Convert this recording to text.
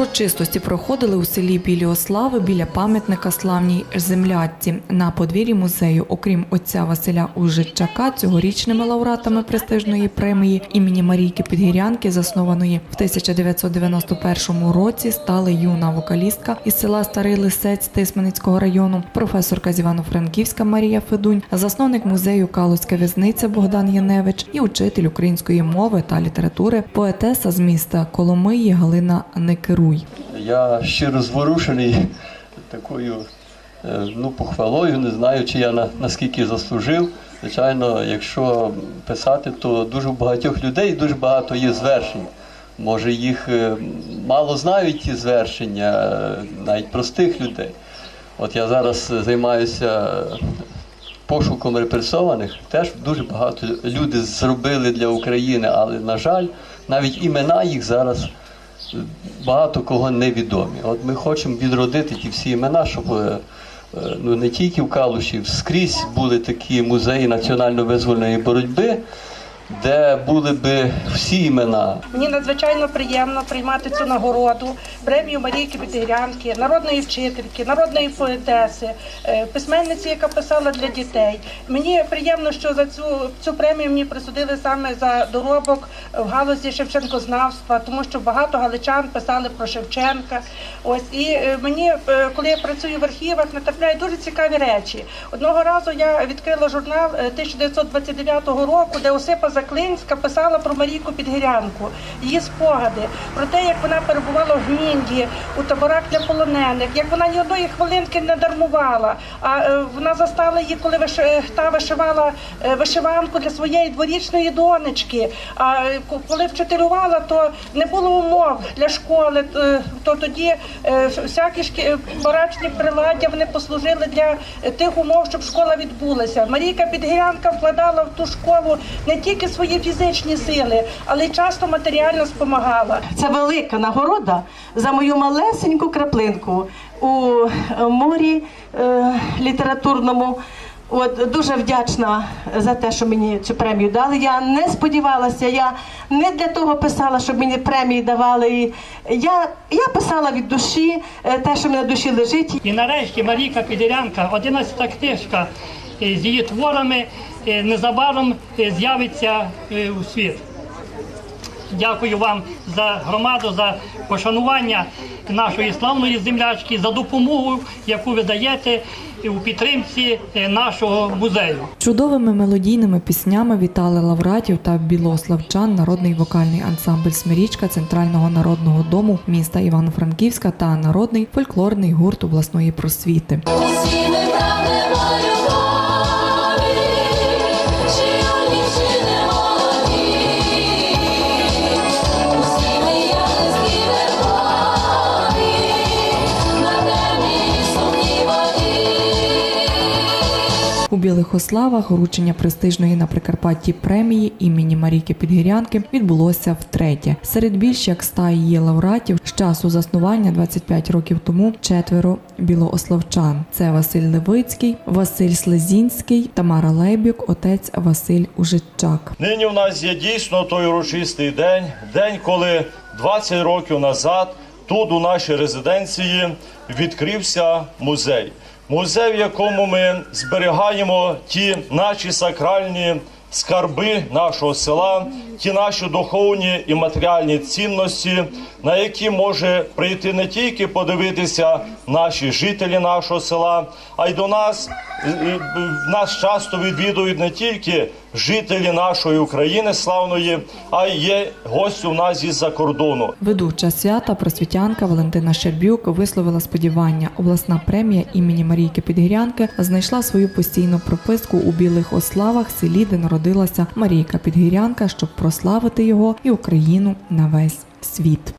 Урочистості проходили у селі Білі Ослави біля пам'ятника славній землятці. На подвір'ї музею, окрім отця Василя Ужичака, цьогорічними лауреатами престижної премії імені Марійки Підгірянки, заснованої в 1991 році, стали юна вокалістка із села Старий Лисець Тисменицького району, професорка з Івано-Франківська Марія Федунь, засновник музею Калузька в'язниця Богдан Яневич і учитель української мови та літератури, поетеса з міста Коломиї Галина Некеруй. Я щиро зворушений такою е, ну, похвалою, не знаю, чи я на, наскільки заслужив. Звичайно, якщо писати, то дуже багатьох людей дуже багато є звершень. Може, їх е, мало знають ті звершення, е, навіть простих людей. От я зараз займаюся пошуком репресованих. Теж дуже багато люди зробили для України, але, на жаль, навіть імена їх зараз багато кого невідомі. От ми хочемо відродити ті всі імена, щоб е, е, ну, не тільки в Калуші, скрізь були такі музеї національно-визвольної боротьби, де були би всі імена. Мені надзвичайно приємно приймати цю нагороду, премію Марійки Підгірянки, народної вчительки, народної поетеси, е, письменниці, яка писала для дітей. Мені приємно, що за цю цю премію мені присудили саме за доробок в галузі Шевченкознавства, тому що багато галичан писали про Шевченка. Ось і е, мені, е, коли я працюю в архівах, натрапляють дуже цікаві речі. Одного разу я відкрила журнал е, 1929 року, де Осипа Заклинська писала про Марійку Підгірянку, її спогади, про те, як вона перебувала в Гмінді, у таборах для полонених, як вона ні одної хвилинки не дармувала. А е, вона застала її, коли е, та вишивала е, вишиванку для своєї дворічної донечки. А коли вчителювала, то не було умов для школи. То тоді всякі шкі... барачні приладдя вони послужили для тих умов, щоб школа відбулася. Марійка Підгірянка вкладала в ту школу не тільки свої фізичні сили, але часто матеріально спомагала. Це велика нагорода за мою малесеньку краплинку у е, морі е, літературному. От дуже вдячна за те, що мені цю премію дали. Я не сподівалася, я не для того писала, щоб мені премії давали. Я, я писала від душі е, те, що мені на душі лежить. І нарешті Марійка Підірянка, 11 книжка з її творами, е, незабаром е, з'явиться е, у світ. Дякую вам за громаду, за пошанування нашої славної землячки, за допомогу, яку ви даєте у підтримці е, нашого музею. Чудовими мелодійними піснями вітали лауреатів та білославчан народний вокальний ансамбль Смирічка Центрального народного дому міста Івано-Франківська та народний фольклорний гурт обласної просвіти. Білих вручення престижної на Прикарпатті премії імені Марійки Підгірянки відбулося втретє. Серед більш як ста її лауреатів з часу заснування 25 років тому четверо білоославчан. Це Василь Левицький, Василь Слезінський, Тамара Лейбюк, отець Василь Ужичак. Нині в нас є дійсно той урочистий день, день, коли 20 років назад тут, у нашій резиденції, відкрився музей. Музей, в якому ми зберігаємо ті наші сакральні скарби нашого села, ті наші духовні і матеріальні цінності, на які може прийти не тільки подивитися наші жителі нашого села, а й до нас і нас часто відвідують не тільки жителі нашої України славної, а й є гості у нас із-за кордону. Ведуча свята просвітянка Валентина Щербюк висловила сподівання. Обласна премія імені Марійки Підгірянки знайшла свою постійну прописку у Білих Ославах, селі, де народилася Марійка Підгірянка, щоб прославити його і Україну на весь світ.